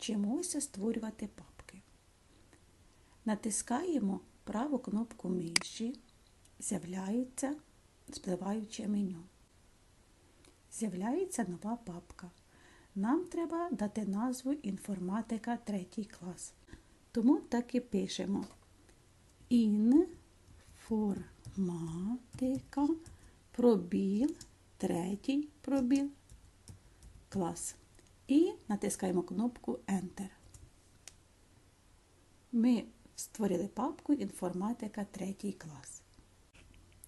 Вчимося створювати папки. Натискаємо праву кнопку миші, з'являється спливаюче меню. З'являється нова папка. Нам треба дати назву інформатика 3 клас. Тому так і пишемо. Інформатика, пробіл, третій пробіл, клас. І натискаємо кнопку Enter. Ми створили папку інформатика 3 клас.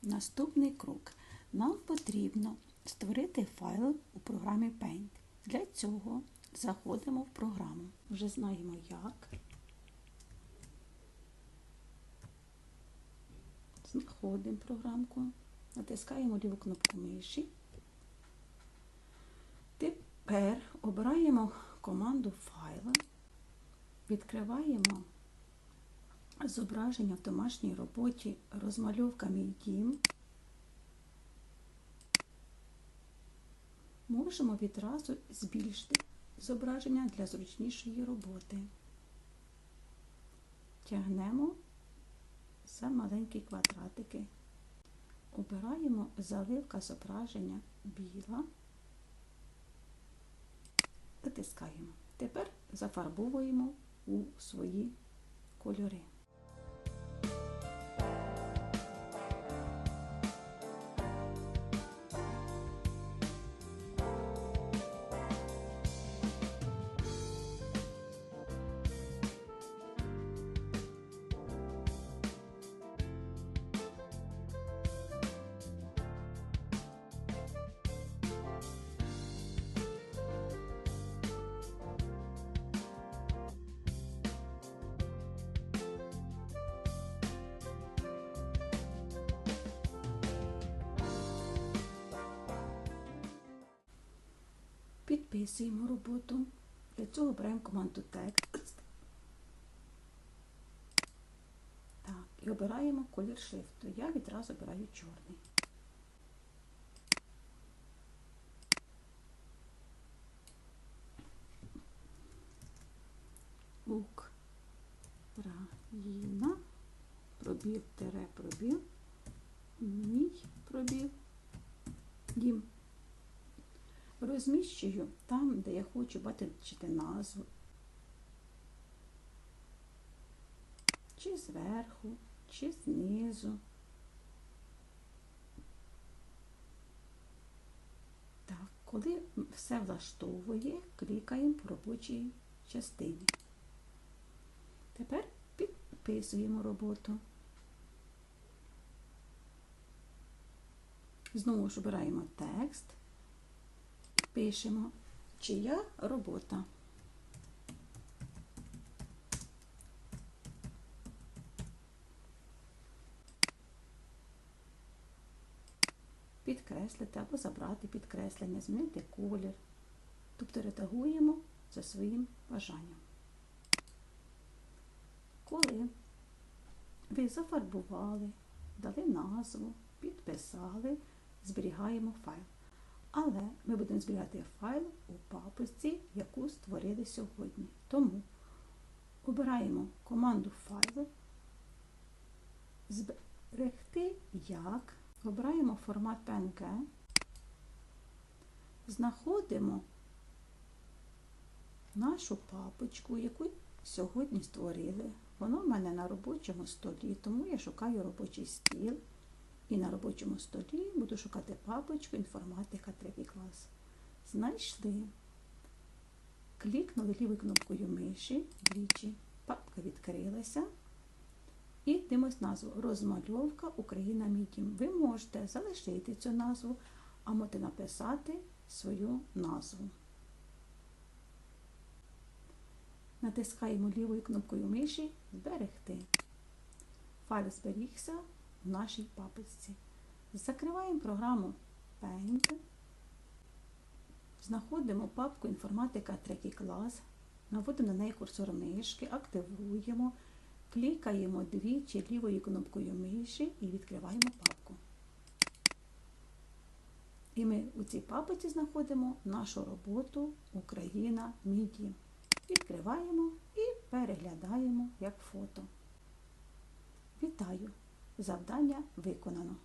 Наступний крок. Нам потрібно створити файл у програмі Paint. Для цього заходимо в програму. Вже знаємо як. Знаходимо програмку, натискаємо ліву кнопку миші. Тепер обираємо команду файла, відкриваємо зображення в домашній роботі розмальовка мій дім. Можемо відразу збільшити зображення для зручнішої роботи. Тягнемо за маленькі квадратики. Обираємо заливка зображення біла. Натискаємо. Тепер зафарбовуємо у свої кольори. Підписуємо роботу. Для цього беремо команду текст. Так, і обираємо колір шрифту. Я відразу обираю чорний. Україна, пробіл, тере, пробіл, мій пробіл, дім. Розміщую там, де я хочу бачити назву, чи зверху, чи знизу. Так, коли все влаштовує, клікаємо по робочій частині. Тепер підписуємо роботу. Знову ж обираємо текст пишемо, чия робота. Підкреслити або забрати підкреслення, змінити колір. Тобто редагуємо за своїм бажанням. Коли ви зафарбували, дали назву, підписали, зберігаємо файл. Але ми будемо зберігати файл у папочці, яку створили сьогодні. Тому обираємо команду файл, зберегти як, обираємо формат PNG, знаходимо нашу папочку, яку сьогодні створили. Воно в мене на робочому столі, тому я шукаю робочий стіл. І на робочому столі буду шукати папочку інформатика 3 клас. Знайшли. Клікнули лівою кнопкою миші двічі. Папка відкрилася. І дивимось назву Розмальовка Україна Мідім. Ви можете залишити цю назву, а можете написати свою назву. Натискаємо лівою кнопкою миші Зберегти. Файл зберігся в нашій папочці. Закриваємо програму Paint, знаходимо папку інформатика 3 клас, наводимо на неї курсор мишки, активуємо, клікаємо двічі лівою кнопкою миші і відкриваємо папку. І ми у цій папці знаходимо нашу роботу Україна Міді. Відкриваємо і переглядаємо як фото. Вітаю! Завдання виконано.